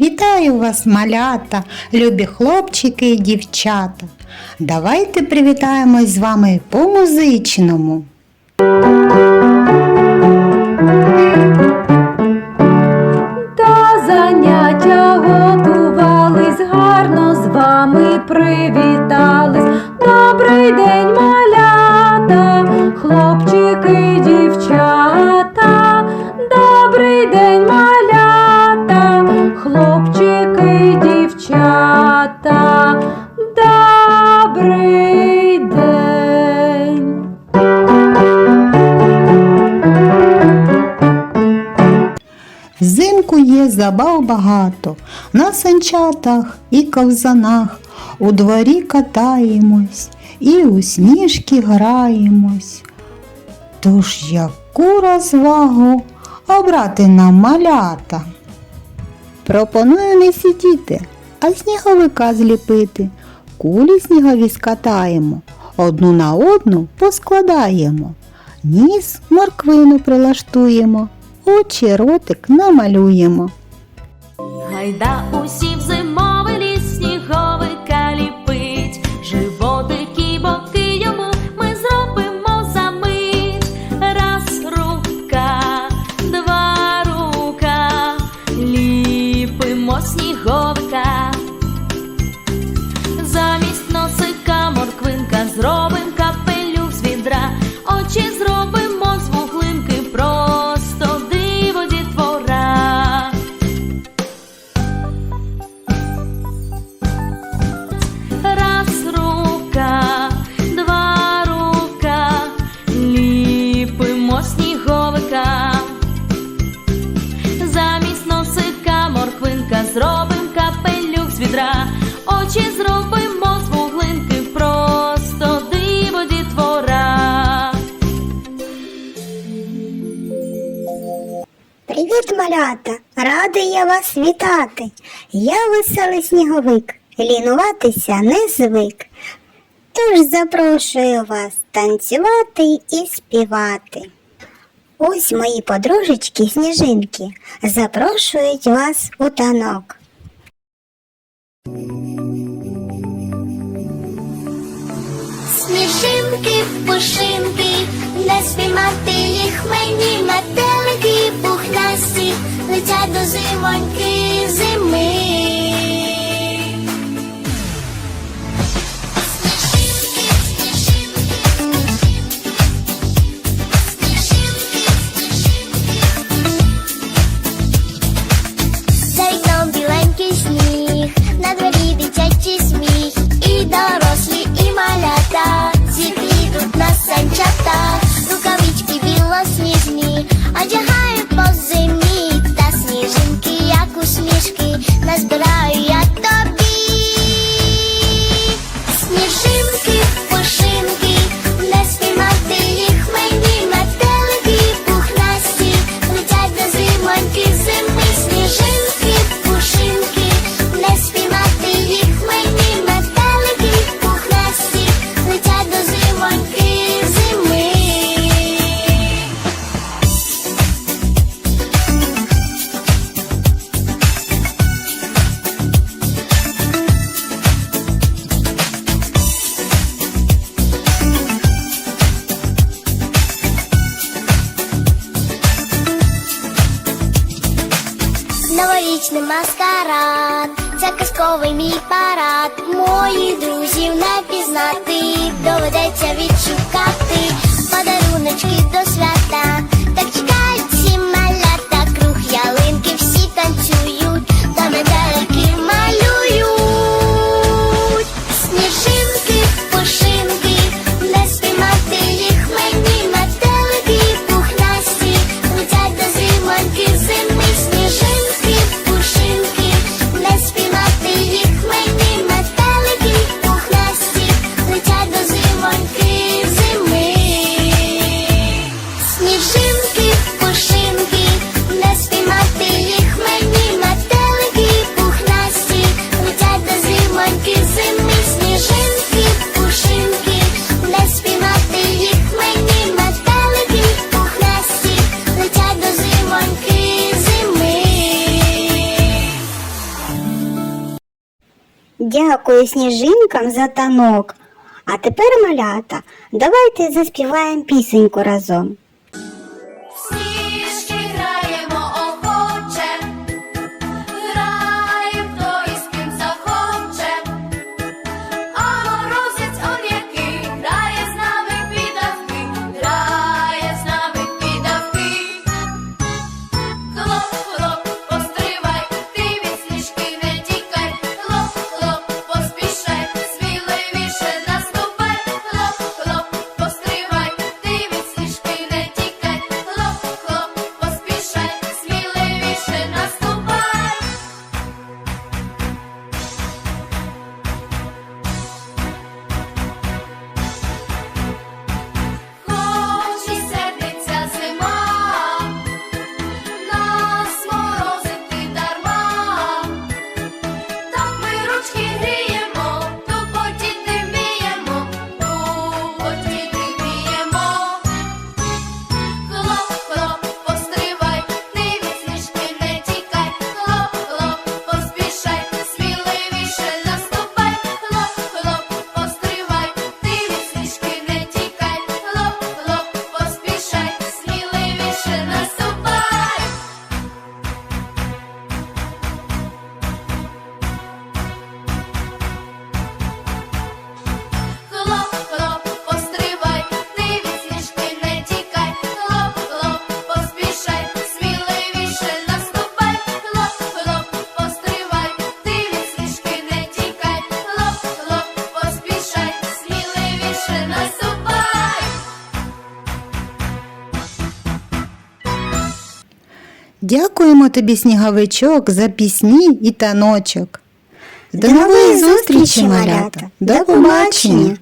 Вітаю вас, малята, любі хлопчики і дівчата. Давайте привітаємось з вами по-музичному. Та заняття готувались, гарно з вами привітались. Забав багато, на санчатах і ковзанах, у дворі катаємось і у сніжки граємось. Тож яку розвагу обрати нам малята? Пропоную не сидіти, а сніговика зліпити. Кулі снігові скатаємо, одну на одну поскладаємо. Ніс морквину прилаштуємо, очі ротик намалюємо. Гайда усі малята! Радий я вас вітати. Я веселий сніговик, лінуватися не звик. Тож запрошую вас танцювати і співати. Ось мої подружечки сніжинки запрошують вас у танок. Сніжинки, пушинки, не спіймати їх мені метелики пухнасті, летять до зимоньки зими. Усмішки, назбираю я тобі. Новорічний маскарад, це казковий мій парад. Моїх друзів не пізнати, доведеться відшукати подаруночки до свята. Дякую сніжинкам за танок. А тепер малята, давайте заспіваємо пісеньку разом. Дякуємо тобі, сніговичок, за пісні і таночок. До нової зустрічі, малята! До побачення!